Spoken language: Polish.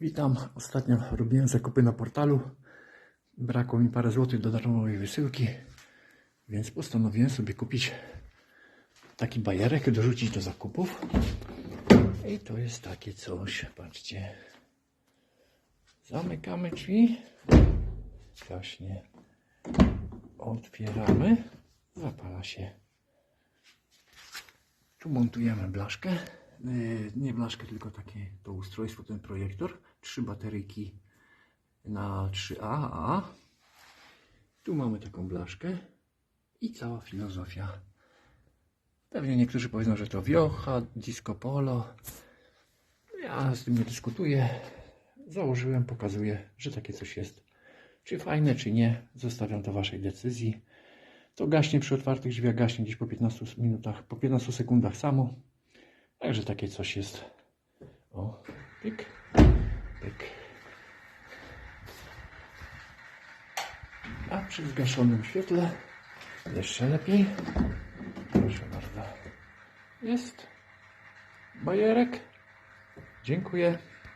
Witam. Ostatnio robiłem zakupy na portalu. Brakło mi parę złotych do darmowej wysyłki, więc postanowiłem sobie kupić taki bajerek, dorzucić do zakupów. I to jest takie coś, patrzcie. Zamykamy drzwi. Gaśnie. Otwieramy. Zapala się. Tu montujemy blaszkę. Yy, Nie blaszkę, tylko takie to ustrojstwo, ten projektor. Trzy bateryjki na 3A. Tu mamy taką blaszkę i cała filozofia. Pewnie niektórzy powiedzą, że to wiocha, disco polo. Ja z tym nie dyskutuję. Założyłem, pokazuję, że takie coś jest. Czy fajne, czy nie, zostawiam do Waszej decyzji. To gaśnie przy otwartych drzwiach, gaśnie gdzieś po 15 minutach, po 15 sekundach samo. Także takie coś jest. O, pyk, pyk. A przy zgaszonym świetle jeszcze lepiej. Proszę bardzo. Jest bajerek. Dziękuję.